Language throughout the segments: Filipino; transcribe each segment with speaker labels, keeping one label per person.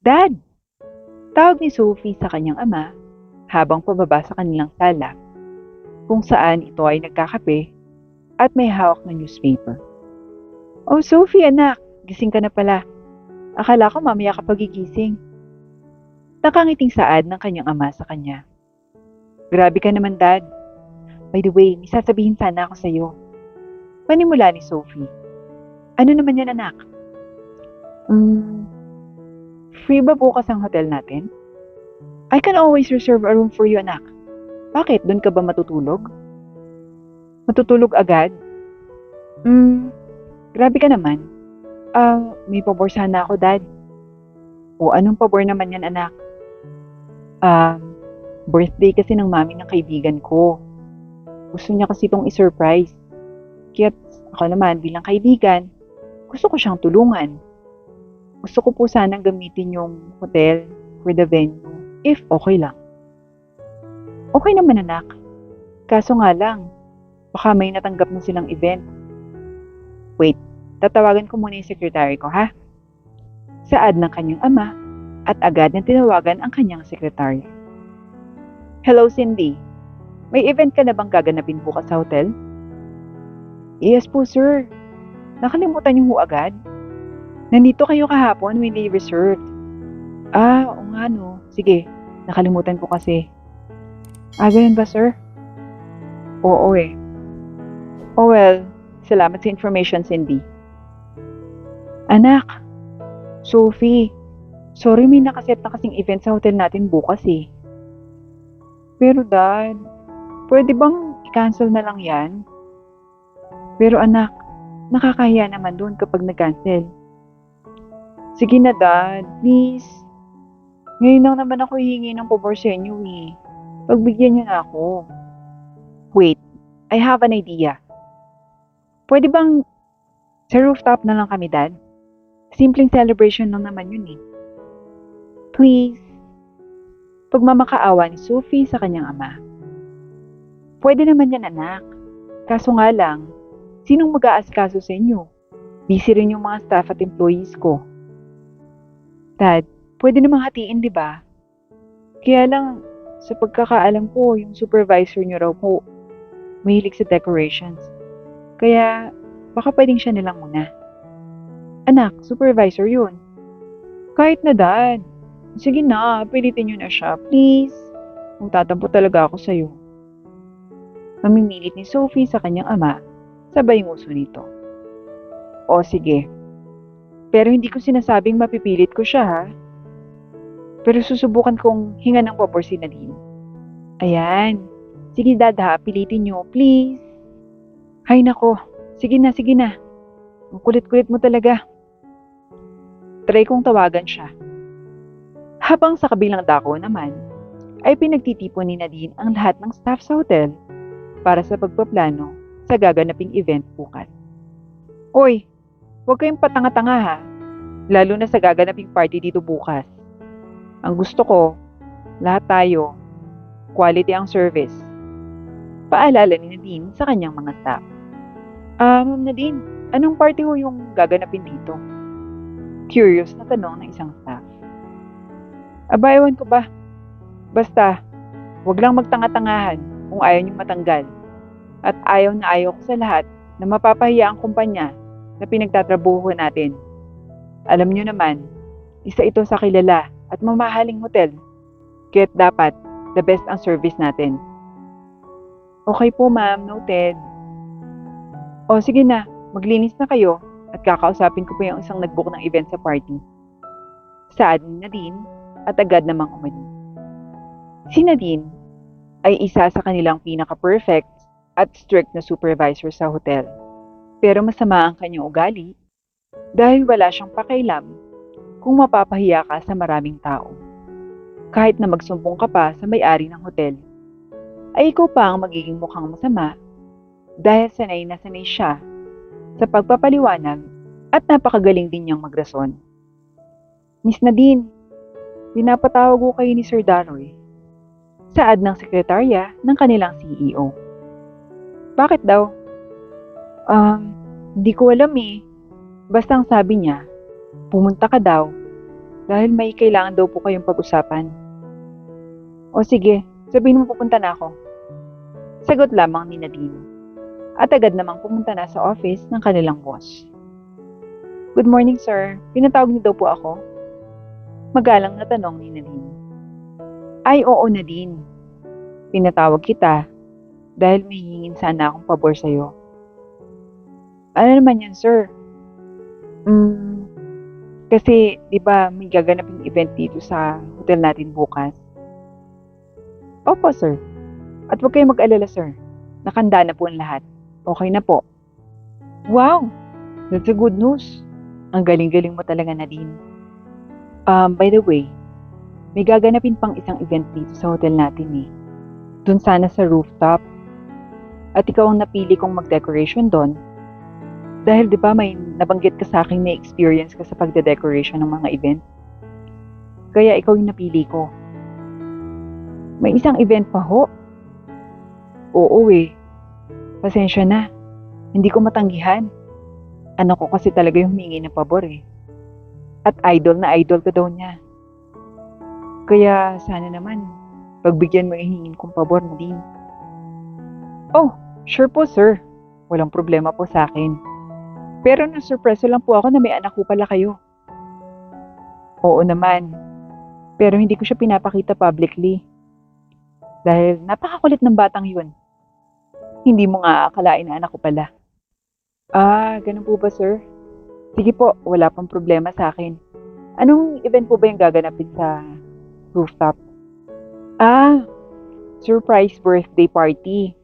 Speaker 1: Dad! Tawag ni Sophie sa kanyang ama habang pababa sa kanilang sala kung saan ito ay nagkakape at may hawak na newspaper. Oh, Sophie anak, gising ka na pala. Akala ko mamaya ka pagigising. Nakangiting saad ng kanyang ama sa kanya. Grabe ka naman, Dad. By the way, may sasabihin sana ako sa'yo. Panimula ni Sophie. Ano naman yan, anak? Hmm, free ba bukas ang hotel natin? I can always reserve a room for you, anak. Bakit? Doon ka ba matutulog? Matutulog agad? Hmm, grabe ka naman. Ah, may pabor sana ako, Dad. O anong pabor naman yan, anak? Ah, birthday kasi ng mami ng kaibigan ko. Gusto niya kasi itong i-surprise. Kaya ako naman bilang kaibigan, gusto ko siyang tulungan. Gusto ko po sanang gamitin yung hotel for the venue if okay lang. Okay naman anak. Kaso nga lang, baka may natanggap na silang event. Wait, tatawagan ko muna yung secretary ko ha? Saad ng kanyang ama at agad na tinawagan ang kanyang sekretary. Hello Cindy, may event ka na bang gaganapin bukas sa hotel? Yes po sir. Nakalimutan niyo ho agad? Nandito kayo kahapon when they reserved. Ah, oo nga no. Sige, nakalimutan ko kasi. Ah, ganun ba sir? Oo eh. Oh well, salamat sa information Cindy. Anak, Sophie, sorry may nakaset na kasing event sa hotel natin bukas eh. Pero dad, pwede bang i-cancel na lang yan? Pero anak, nakakahiya naman doon kapag nag-cancel. Sige na dad, please. Ngayon lang naman ako hihingi ng pabor sa inyo eh. Pagbigyan niyo na ako. Wait, I have an idea. Pwede bang sa rooftop na lang kami, Dad? Simpleng celebration lang naman yun eh. Please. Pagmamakaawa ni Sophie sa kanyang ama. Pwede naman yan, anak. Kaso nga lang, sinong mag-aasikaso sa inyo? Busy rin yung mga staff at employees ko. Dad, pwede namang hatiin, di ba? Kaya lang, sa pagkakaalam ko, yung supervisor niyo raw po, mahilig sa decorations. Kaya, baka pwedeng siya nilang muna. Anak, supervisor yun. Kahit na dad. Sige na, pilitin niyo na siya, please. Kung tatampo talaga ako sa'yo. Mamimilit ni Sophie sa kanyang ama, sabay nguso nito. O sige. Pero hindi ko sinasabing mapipilit ko siya ha. Pero susubukan kong hinga ng pabor si Nadine. Ayan. Sige dad ha, pilitin niyo, please. Hay nako. Sige na, sige na. Ang kulit-kulit mo talaga. Try kong tawagan siya. Habang sa kabilang dako naman, ay pinagtitipon ni Nadine ang lahat ng staff sa hotel para sa pagpaplano sa gaganaping event bukas. Oy, huwag kayong patanga-tanga ha, lalo na sa gaganaping party dito bukas. Ang gusto ko, lahat tayo, quality ang service. Paalala ni Nadine sa kanyang mga staff. Ah, Ma'am Nadine, anong party ho yung gaganapin dito? Curious na tanong ng isang staff. Aba, ewan ko ba? Basta, wag lang magtanga-tangahan kung ayaw niyong matanggal. At ayaw na ayaw ko sa lahat na mapapahiya ang kumpanya na pinagtatrabuho natin. Alam niyo naman, isa ito sa kilala at mamahaling hotel. Kaya't dapat, the best ang service natin. Okay po ma'am, noted. O sige na, maglinis na kayo at kakausapin ko po yung isang nagbook ng event sa party. Saad ni Nadine at agad namang umalis. Si Nadine ay isa sa kanilang pinaka-perfect at strict na supervisor sa hotel. Pero masama ang kanyang ugali dahil wala siyang pakailam kung mapapahiya ka sa maraming tao. Kahit na magsumbong ka pa sa may-ari ng hotel, ay ikaw pa ang magiging mukhang masama dahil sanay na sanay siya sa pagpapaliwanag at napakagaling din niyang magrason. Miss Nadine, pinapatawag ko kayo ni Sir Daroy. Saad ng sekretarya ng kanilang CEO. Bakit daw? Um, hindi ko alam eh. Basta ang sabi niya, pumunta ka daw. dahil may kailangan daw po kayong pag-usapan. O sige, sabihin mo pupunta na ako. Sagot lamang ni Nadine. At agad namang pumunta na sa office ng kanilang boss. Good morning, sir. Pinatawag niyo daw po ako. Magalang na tanong ni Nadine. Ay, oo, Nadine. Pinatawag kita dahil may hingin sana akong pabor sa'yo. Ano naman yan, sir? Hmm, kasi, di ba, may gaganaping event dito sa hotel natin bukas. Opo, sir. At huwag kayong mag-alala, sir. Nakanda na po ang lahat. Okay na po. Wow! That's a good news. Ang galing-galing mo talaga, Nadine. Um, by the way, may gaganapin pang isang event dito sa hotel natin eh. Doon sana sa rooftop. At ikaw ang napili kong mag-decoration doon. Dahil di ba may nabanggit ka sa akin na experience ka sa pagde-decoration ng mga event. Kaya ikaw yung napili ko. May isang event pa ho. Oo eh. Pasensya na. Hindi ko matanggihan. Ano ko kasi talaga yung humingi ng pabor eh. At idol na idol ka daw niya. Kaya sana naman, pagbigyan mo yung hingin kong pabor na din. Oh, sure po sir. Walang problema po sa akin. Pero na-surprise lang po ako na may anak ko pala kayo. Oo naman. Pero hindi ko siya pinapakita publicly. Dahil napakakulit ng batang yun. Hindi mo nga akalain na anak ko pala. Ah, ganun po ba, sir? Sige po, wala pang problema sa akin. Anong event po ba yung gaganapin sa rooftop? Ah, surprise birthday party.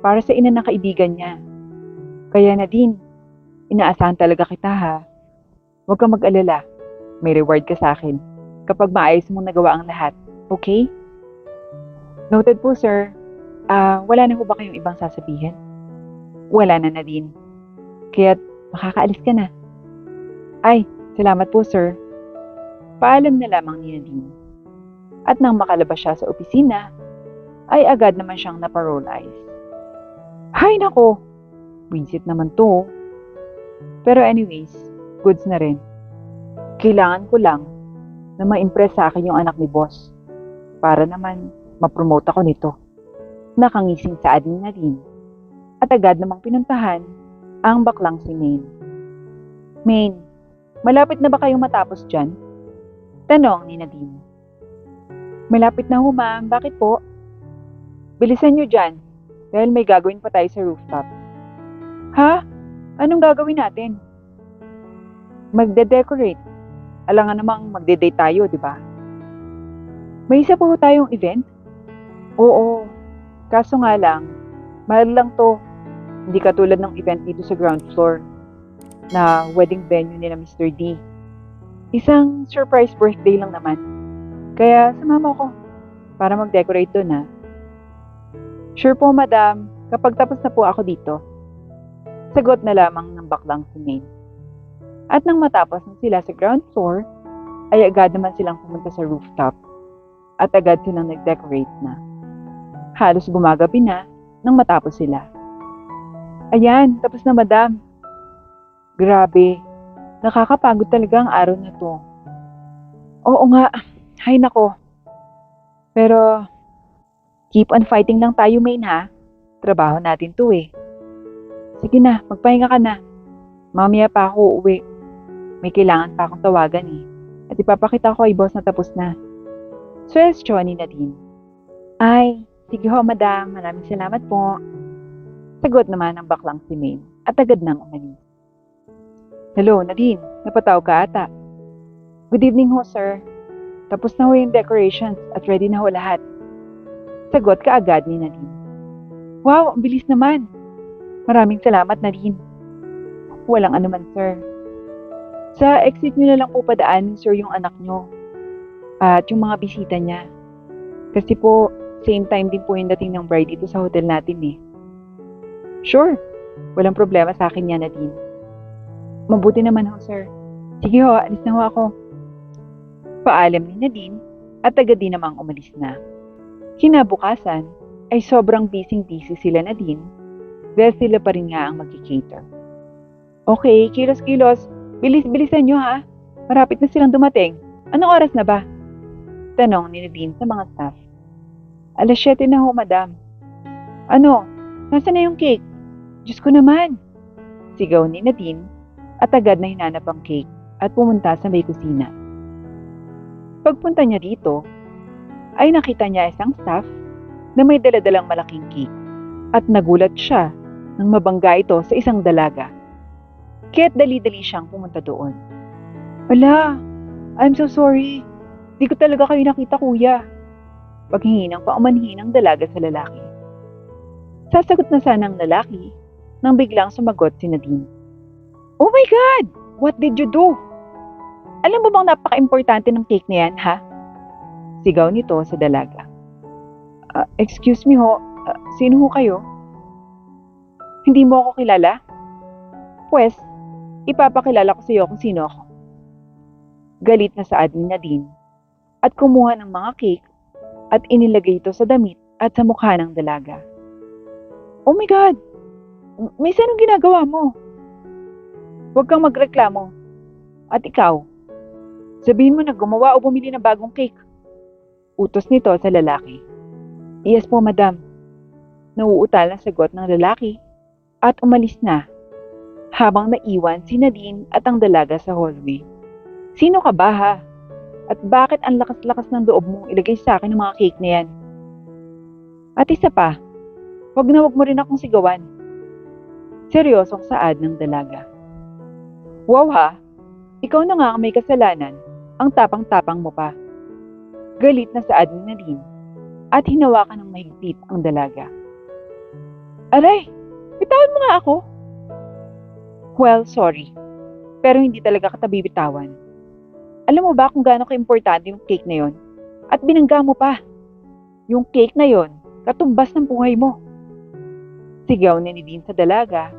Speaker 1: Para sa ina ng kaibigan niya. Kaya Nadine, inaasahan talaga kita ha. Huwag kang mag-alala. May reward ka sa akin kapag maayos mong nagawa ang lahat. Okay? Noted po, sir. Ah, wala na po ba kayong ibang sasabihin? Wala na, Nadine. Kaya makakaalis ka na. Ay, salamat po, sir. Paalam na lamang ni Nadine. At nang makalabas siya sa opisina, ay agad naman siyang naparolize. Hay nako! Wisit naman to. Pero anyways, goods na rin. Kailangan ko lang na ma-impress sa akin yung anak ni boss. Para naman ma-promote ako nito. Nakangising sa ading na rin. At agad namang pinuntahan ang baklang si Maine. Maine, malapit na ba kayong matapos dyan? Tanong ni Nadine. Malapit na ho ma'am, bakit po? Bilisan nyo dyan, dahil may gagawin pa tayo sa rooftop. Ha? Anong gagawin natin? Magde-decorate. Alangan namang magde-date tayo, di ba? May isa po tayong event? Oo. Kaso nga lang, mahal lang to. Hindi katulad ng event dito sa ground floor na wedding venue nila Mr. D. Isang surprise birthday lang naman. Kaya sumama ko para mag-decorate doon ha. Sure po madam, kapag tapos na po ako dito. Sagot na lamang ng baklang si Maine. At nang matapos na sila sa ground floor, ay agad naman silang pumunta sa rooftop. At agad silang nag-decorate na. Halos gumagabi na nang matapos sila. Ayan, tapos na madam. Grabe, nakakapagod talaga ang araw na to. Oo nga, hay nako. Pero, keep on fighting lang tayo, main ha. Trabaho natin to eh. Sige na, magpahinga ka na. Mamaya pa ako uuwi. May kailangan pa akong tawagan eh. At ipapakita ko kay boss na tapos na. Suwestyon ni Nadine. Ay, sige ho madam, maraming salamat po. Sagot naman ng baklang si Maine at agad nang umalis. Hello, Nadine. Napataw ka ata. Good evening ho, sir. Tapos na ho yung decorations at ready na ho lahat. Sagot ka agad ni Nadine. Wow, ang bilis naman. Maraming salamat, Nadine. Walang anuman, sir. Sa exit nyo na lang po padaan, sir, yung anak nyo. At yung mga bisita niya. Kasi po, same time din po yung dating ng bride dito sa hotel natin eh. Sure. Walang problema sa akin yan, Nadine. Mabuti naman ho, sir. Sige ho, alis na ho ako. Paalam ni Nadine at agad din namang umalis na. Kinabukasan ay sobrang busy-busy sila Nadine dahil sila pa rin nga ang mag-cater. Okay, kilos-kilos. Bilis-bilisan nyo ha. Marapit na silang dumating. Anong oras na ba? Tanong ni Nadine sa mga staff. Alas 7 na ho, madam. Ano? Nasaan na yung cake? Diyos ko naman! Sigaw ni Nadine at agad na hinanap ang cake at pumunta sa may kusina. Pagpunta niya dito, ay nakita niya isang staff na may daladalang malaking cake at nagulat siya nang mabangga ito sa isang dalaga. Kaya't dali-dali siyang pumunta doon. Wala, I'm so sorry. Di ko talaga kayo nakita kuya. Paghingi ng paumanhin ng dalaga sa lalaki. Sasagot na sana ang lalaki nang biglang sumagot si Nadine. Oh my God! What did you do? Alam mo bang napaka-importante ng cake na yan, ha? Sigaw nito sa dalaga. "Ah, excuse me ho, sino ho kayo? Hindi mo ako kilala? Pwes, ipapakilala ko sa iyo kung sino ako. Galit na saad ni Nadine at kumuha ng mga cake at inilagay ito sa damit at sa mukha ng dalaga. Oh my God! May anong ginagawa mo? Huwag kang magreklamo. At ikaw, sabihin mo na gumawa o bumili ng bagong cake. Utos nito sa lalaki. Yes po, madam. Nauutal ang sagot ng lalaki at umalis na habang naiwan si Nadine at ang dalaga sa hallway. Sino ka ba ha? At bakit ang lakas-lakas ng loob mong ilagay sa akin ng mga cake na yan? At isa pa, wag na wag mo rin akong sigawan. Seryosong saad ng dalaga. Wow ha, ikaw na nga ang may kasalanan, ang tapang-tapang mo pa. Galit na saad ni Nadine at hinawakan ng mahigpit ang dalaga. Aray, bitawan mo nga ako. Well, sorry. Pero hindi talaga kita bibitawan. Alam mo ba kung gaano ka-importante yung cake na yon? At binangga mo pa. Yung cake na yon, katumbas ng buhay mo. Sigaw ni Nadine sa dalaga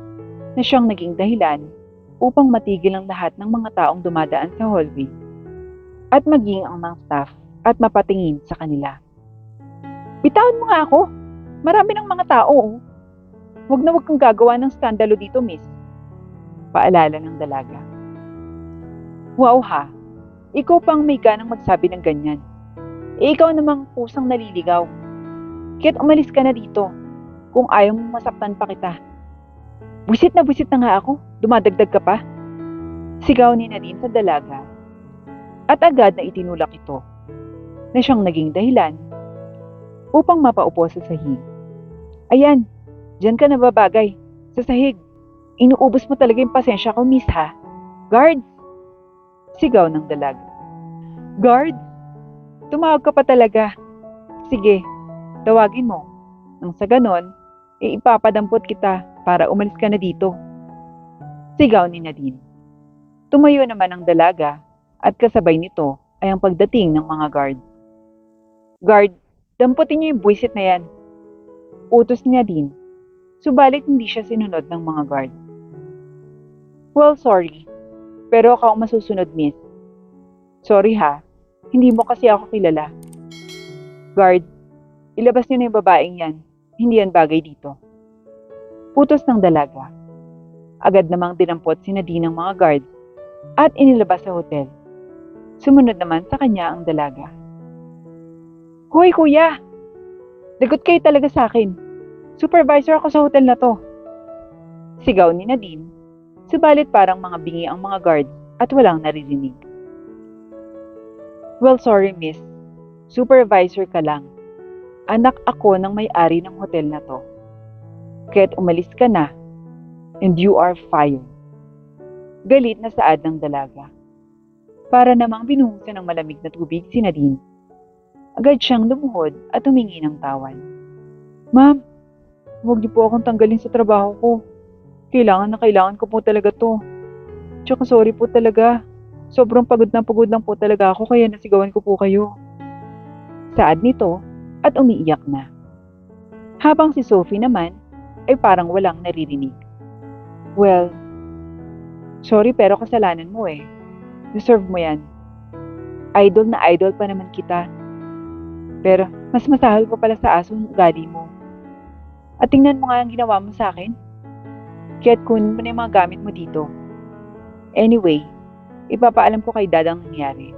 Speaker 1: na siyang naging dahilan upang matigil ang lahat ng mga taong dumadaan sa hallway at maging ang mga staff at mapatingin sa kanila. Bitawan mo nga ako. Marami ng mga tao. Oh. Huwag na huwag kang gagawa ng skandalo dito, miss. Paalala ng dalaga. Wow ha, ikaw pang may ganang magsabi ng ganyan. E ikaw namang pusang naliligaw. Kaya't umalis ka na dito kung ayaw mong masaktan pa kita. Busit na busit na nga ako, dumadagdag ka pa. Sigaw ni Nadine sa dalaga at agad na itinulak ito na siyang naging dahilan upang mapaupo sa sahig. Ayan, dyan ka nababagay, sa sahig. Inuubos mo talaga yung pasensya ko, miss ha. Guard! Sigaw ng dalaga. Guard! Tumawag ka pa talaga. Sige, tawagin mo. Nang sa ganon, e ipapadampot kita para umalis ka na dito. Sigaw ni Nadine. Tumayo naman ang dalaga at kasabay nito ay ang pagdating ng mga guard. Guard, damputin niyo yung buwisit na yan. Utos niya din. Subalit hindi siya sinunod ng mga guard. Well, sorry. Pero ako ang masusunod, miss. Sorry ha. Hindi mo kasi ako kilala. Guard, ilabas niyo na yung babaeng yan. Hindi yan bagay dito. Utos ng dalaga. Agad namang dinampot si Nadine ng mga guard at inilabas sa hotel. Sumunod naman sa kanya ang dalaga. Hoy kuya! Lagot kayo talaga sa akin. Supervisor ako sa hotel na to. Sigaw ni Nadine, subalit parang mga bingi ang mga guards at walang naririnig. Well, sorry miss. Supervisor ka lang. Anak ako ng may-ari ng hotel na to. Kaya't umalis ka na and you are fired. Galit na saad ng dalaga. Para namang binuhusan ng malamig na tubig si Nadine. Agad siyang lumuhod at humingi ng tawan. Ma'am, huwag niyo po akong tanggalin sa trabaho ko. Kailangan na kailangan ko po talaga to. Tsaka sorry po talaga. Sobrang pagod na pagod lang po talaga ako kaya nasigawan ko po kayo. Saad nito at umiiyak na. Habang si Sophie naman ay parang walang naririnig. Well, sorry pero kasalanan mo eh. Deserve mo yan. Idol na idol pa naman kita. Pero mas masahal pa pala sa aso ang ugali mo. At tingnan mo nga ang ginawa mo sa akin. Kaya't kunin mo na yung mga gamit mo dito. Anyway, ipapaalam ko kay dad ang nangyari.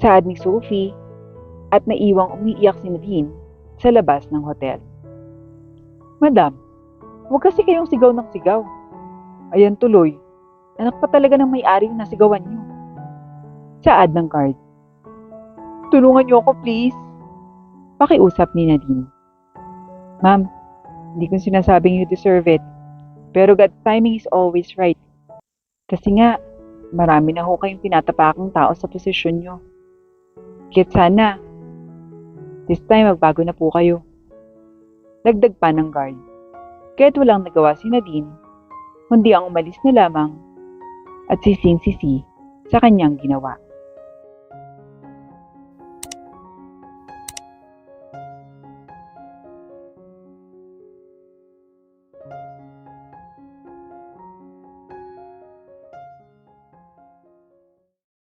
Speaker 1: Saad ni Sophie at naiwang umiiyak si Nadine sa labas ng hotel. Madam, huwag kasi kayong sigaw ng sigaw. Ayan tuloy, anak pa talaga ng may-ari yung nasigawan niyo. Saad ng card. Tulungan niyo ako please. Pakiusap ni Nadine. Ma'am, hindi ko sinasabing you deserve it. Pero God's timing is always right. Kasi nga, marami na ho kayong tinatapakang tao sa posisyon nyo. Kaya't sana, this time magbago na po kayo. Dagdag pa ng guard. Kaya't walang nagawa si Nadine, kundi ang umalis na lamang at sising-sisi sa kanyang ginawa.